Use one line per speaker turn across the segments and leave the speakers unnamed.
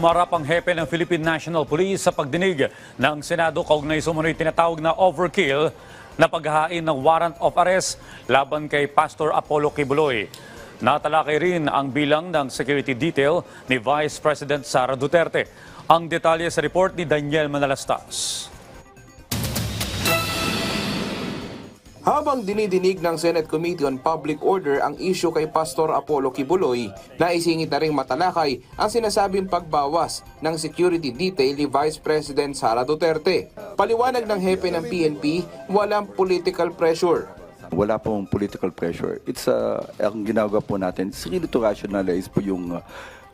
Humarap ang hepe ng Philippine National Police sa pagdinig ng Senado kaugnay sumunoy tinatawag na overkill na paghahain ng warrant of arrest laban kay Pastor Apollo Kibuloy. Natalakay rin ang bilang ng security detail ni Vice President Sara Duterte. Ang detalye sa report ni Daniel Manalastas.
Habang dinidinig ng Senate Committee on Public Order ang issue kay Pastor Apollo Kibuloy, naisingit na ring matalakay ang sinasabing pagbawas ng security detail ni Vice President Sara Duterte. Paliwanag ng hepe ng PNP, walang political pressure.
Wala pong political pressure. It's uh, ang ginagawa po natin, is really to rationalize po yung uh,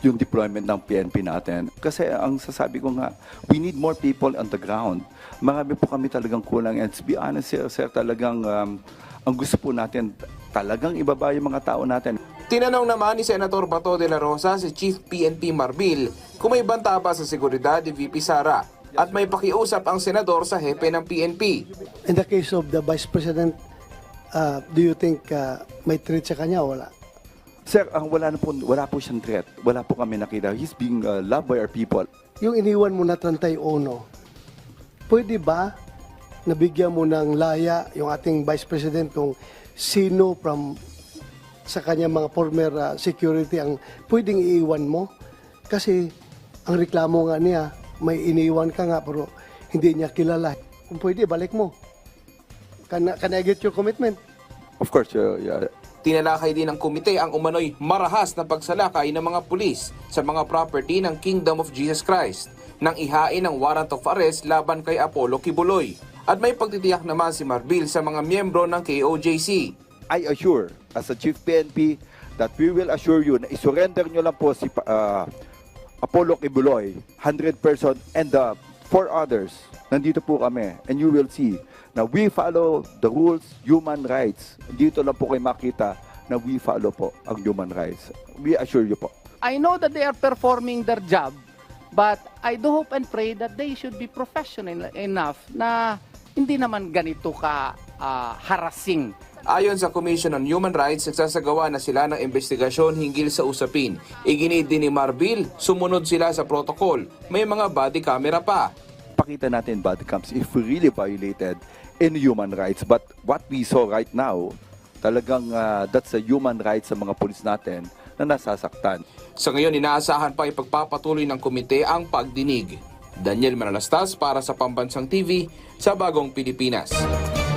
yung deployment ng PNP natin. Kasi ang sasabi ko nga, we need more people on the ground. Marami po kami talagang kulang. And to be honest, sir, sir talagang um, ang gusto po natin, talagang ibaba yung mga tao natin.
Tinanong naman ni Senator Bato de la Rosa si Chief PNP Marbil kung may banta pa sa seguridad ni VP Sara at may pakiusap ang senador sa hepe ng PNP.
In the case of the Vice President, uh, do you think uh, may threat sa kanya o wala?
Sir, ang wala, na po, wala po siyang threat. Wala po kami nakita. He's being uh, loved by our people.
Yung iniwan mo na 31, pwede ba nabigyan mo ng laya yung ating Vice President kung sino from sa kanya mga former uh, security ang pwedeng iiwan mo? Kasi ang reklamo nga niya, may iniwan ka nga pero hindi niya kilala. Kung pwede, balik mo. Can, can I get your commitment?
Of course, uh, yeah,
Tinalakay din ng komite ang umano'y marahas na pagsalakay ng mga pulis sa mga property ng Kingdom of Jesus Christ nang ihain ang warrant of arrest laban kay Apollo Kibuloy. At may pagtitiyak naman si Marbil sa mga miyembro ng KOJC.
I assure, as a Chief PNP, that we will assure you na isurrender nyo lang po si uh, Apollo Kibuloy, 100% and the four others. Nandito po kami and you will see na we follow the rules, human rights. Dito lang po kayo makita na we follow po ang human rights. We assure you po.
I know that they are performing their job, but I do hope and pray that they should be professional enough na hindi naman ganito ka ah, harassing.
Ayon sa Commission on Human Rights, nagsasagawa na sila ng investigasyon hinggil sa usapin. Iginid din ni Marbil, sumunod sila sa protocol. May mga body camera pa.
Pakita natin body cams if really violated any human rights. But what we saw right now, talagang uh, that's a human rights sa mga pulis natin na nasasaktan.
Sa ngayon, inaasahan pa ipagpapatuloy ng komite ang pagdinig. Daniel Manalastas para sa Pambansang TV sa Bagong Pilipinas.